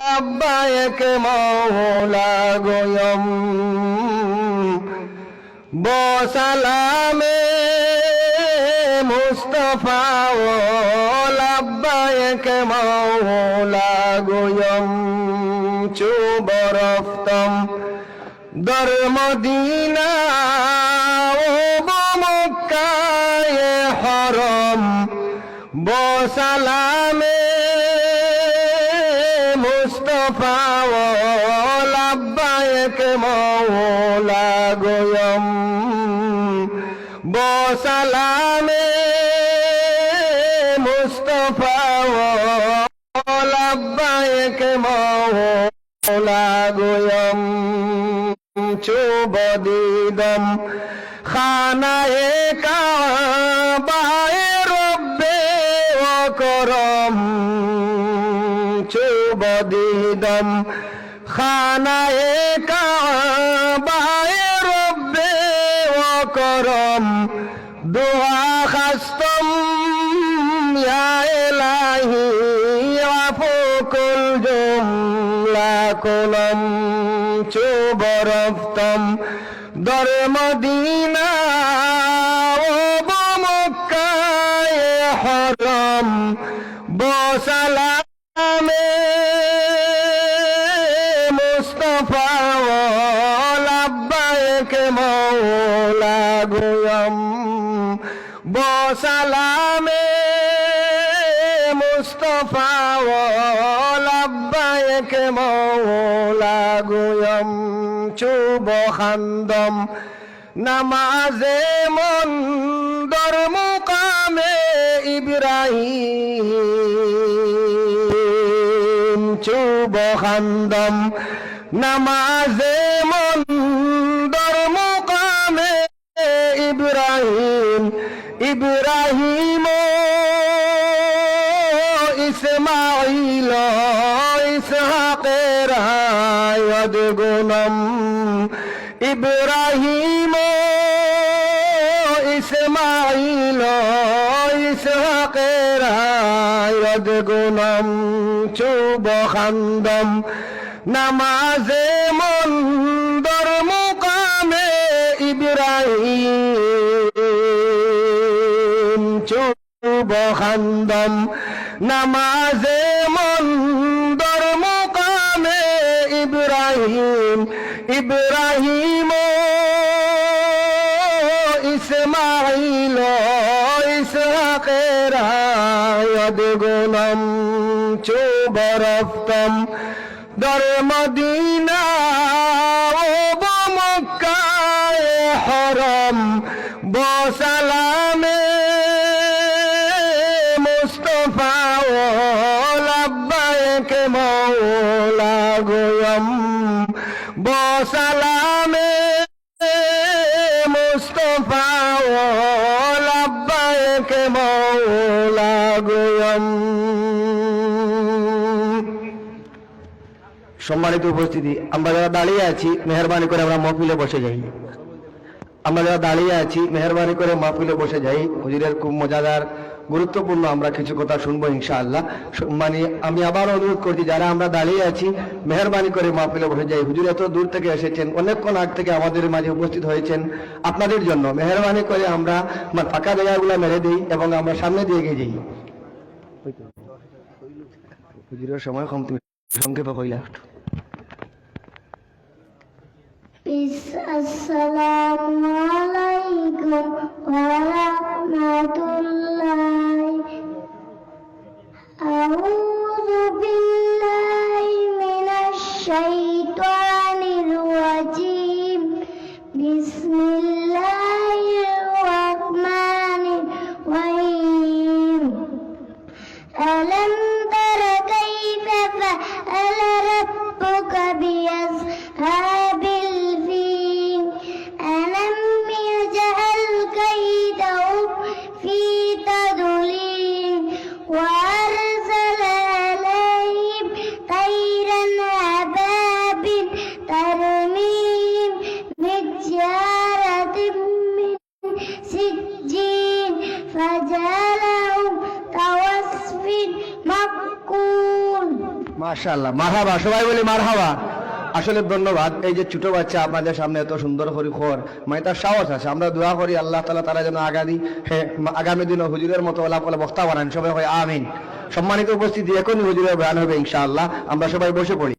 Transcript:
আব্বায়ক মৌলা গোয়ম। বসালামে মুস্তফা ও লাব্বায়ক মৌলা গোয়ম। চুবরফতম দর মদিনা ও হরম। বসালামে মুস্তফা ও লাব্বায়ক মৌলা গোয়ম। বসালামে মুস্তফা ও লাব্বায়ক মৌলা গোয়ম। চুবদিদম খানায়ে কাবায়ে রব্বে ও করম চুবদিদম খানায়ে কাবায়ে রব্বে ও করম দোয়া খাস্তম ইলাহি আফুকুল জুমলা কুলম। চুবরফতম দর হরম। বসালামে বসালামে মুস্তফা লাব্বায়ক মৌলা গোয়ম চুব খান্দম। নামাজে মন দর মুকামে ইব্রাহিম চুব খান্দম। নামাজে মন দর মুকামে ইব্রাহিম ইব্রাহিম ইসমাইল ইসহাকের হায়দ গুণম ইব্রাহিম ইসমাইল ইসহাকের হায়দ গুণম চুব খান্দম। নামাজে মন মুকামে ইব্রাহিম। চুব খান্দম নামাজে মন দর মুকামে ইব্রাহিম ইব্রাহিম ইসমাইল ইসহাকের গুণম চুবরফতম দর মদিনা ও মক্কায় হরম বসালামে বসালামে মুস্তফা ও লাব্বায়ক সম্মানিত উপস্থিতি, আমরা যারা দাঁড়িয়ে আছি, মেহরবানি করে আমরা মহফিলে বসে যাই। আমরা যারা দাঁড়িয়ে আছি, মেহরবানি করে মাহফিলে বসে যাই, হুজুরের খুব মজাদার গুরুত্বপূর্ণ আমরা কিছু কথা শুনব ইনশাআল্লাহ। মানে আমি আবার অনুরোধ করছি, যারা আমরা দাঁড়িয়ে আছি, মেহরবানি করে মাহফিলে বসে যাই। হুজুর এত দূর থেকে এসেছেন, অনেকক্ষণ আগ থেকে আমাদের মাঝে উপস্থিত হয়েছেন আপনাদের জন্য। মেহরবানি করে আমরা ফাঁকা জায়গাগুলো মেরে দিই এবং আমরা সামনে দিয়ে এগিয়ে যাই। হুজুরের সময় কম, তুমি সংক্ষেপে কইলা shaitanir rajim Bismillahirrahmanirrahim ألم تر كيف মাশাল্লাহ মারহাবা, সবাই বলি মারহাবা। আসলে ধন্যবাদ, এই যে ছোট বাচ্চা আপনাদের সামনে এত সুন্দর করে খর মানে তার সাহস আছে, আমরা দোয়া করি আল্লাহ তালা তারা যেন আগামী হ্যাঁ আগামী দিনে হুজুরের মতো আল্লাহ বলে বক্তা বানান, সবাই হয় আমিন। সম্মানিত উপস্থিতি এখনই হুজুরের বয়ান হবে ইনশাআল্লাহ, আমরা সবাই বসে পড়ি।